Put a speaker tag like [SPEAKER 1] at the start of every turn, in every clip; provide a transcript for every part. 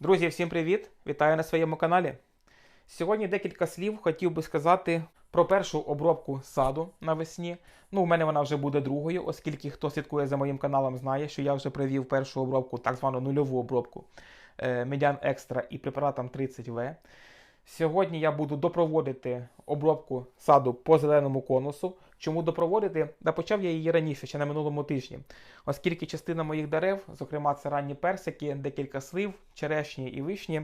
[SPEAKER 1] Друзі, всім привіт! Вітаю на своєму каналі. Сьогодні декілька слів хотів би сказати про першу обробку саду навесні. Ну, у мене вона вже буде другою, оскільки хто слідкує за моїм каналом, знає, що я вже провів першу обробку, так звану нульову обробку е, Медян Екстра і препаратом 30В. Сьогодні я буду допроводити обробку саду по зеленому конусу. Чому допроводити? Да почав я її раніше, ще на минулому тижні, оскільки частина моїх дерев, зокрема це ранні персики, декілька слив, черешні і вишні,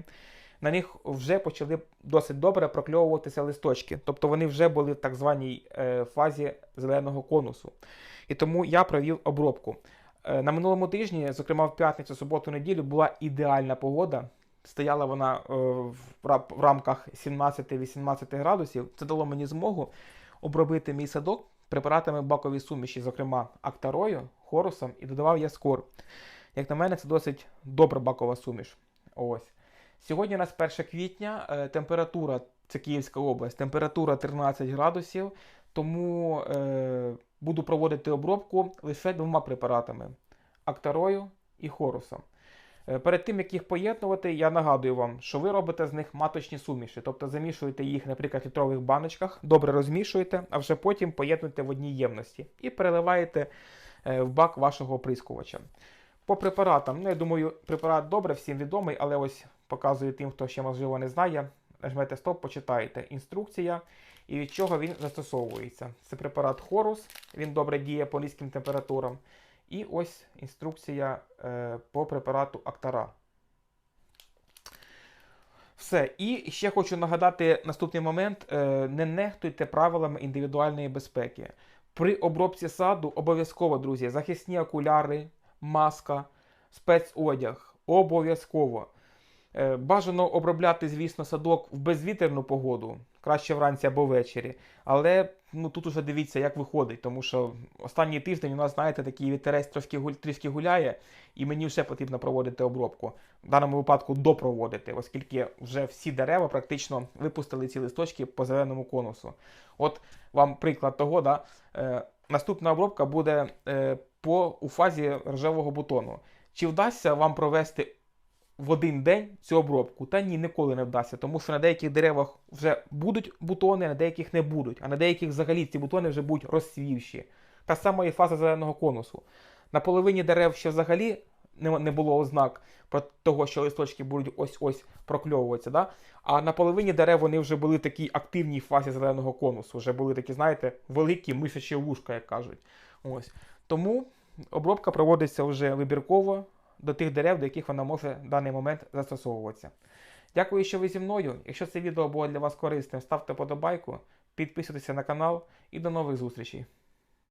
[SPEAKER 1] на них вже почали досить добре прокльовуватися листочки. Тобто вони вже були в так званій е, фазі зеленого конусу. І тому я провів обробку. Е, на минулому тижні, зокрема в п'ятницю, суботу, неділю, була ідеальна погода. Стояла вона е, в рамках 17-18 градусів. Це дало мені змогу обробити мій садок препаратами бакової суміші, зокрема актарою, хорусом і додавав я скор. Як на мене, це досить добра бакова суміш. Ось. Сьогодні у нас 1 квітня, е, температура, це Київська область, температура 13 градусів, тому е, буду проводити обробку лише двома препаратами актарою і хорусом. Е, Перед тим, як їх поєднувати, я нагадую вам, що ви робите з них маточні суміші, тобто замішуєте їх, наприклад, в літрових баночках, добре розмішуєте, а вже потім поєднуєте в одній ємності і переливаєте е, в бак вашого оприскувача. По препаратам, ну я думаю, препарат добре, всім відомий, але ось показую тим, хто ще можливо не знає. Нажмете стоп, почитаєте інструкція і від чого він застосовується. Це препарат Хорус, він добре діє по низьким температурам. І ось інструкція е, по препарату Актара. Все. І ще хочу нагадати наступний момент: е, не нехтуйте правилами індивідуальної безпеки. При обробці саду обов'язково, друзі, захисні окуляри, маска, спецодяг. Обов'язково. Е, Бажано обробляти, звісно, садок в безвітерну погоду, краще вранці або ввечері. Але ну, тут уже дивіться, як виходить, тому що останній тиждень у нас, знаєте, такий вітерець трошки, трішки гуляє, і мені вже потрібно проводити обробку. В даному випадку допроводити, оскільки вже всі дерева практично випустили ці листочки по зеленому конусу. От вам приклад того, да, е, наступна обробка буде е, по, у фазі рожевого бутону. Чи вдасться вам провести в один день цю обробку. Та ні, ніколи не вдасться, тому що на деяких деревах вже будуть бутони, на деяких не будуть, а на деяких взагалі ці бутони вже будуть розсвівші. Та сама і фаза зеленого конусу. На половині дерев ще взагалі не, було ознак про того, що листочки будуть ось-ось прокльовуватися. Да? А на половині дерев вони вже були в такій активній фазі зеленого конусу, вже були такі, знаєте, великі мишачі вушка, як кажуть. Ось. Тому обробка проводиться вже вибірково до тих дерев, до яких вона може в даний момент застосовуватися. Дякую, що ви зі мною. Якщо це відео було для вас корисним, ставте подобайку, підписуйтесь на канал і до нових зустрічей.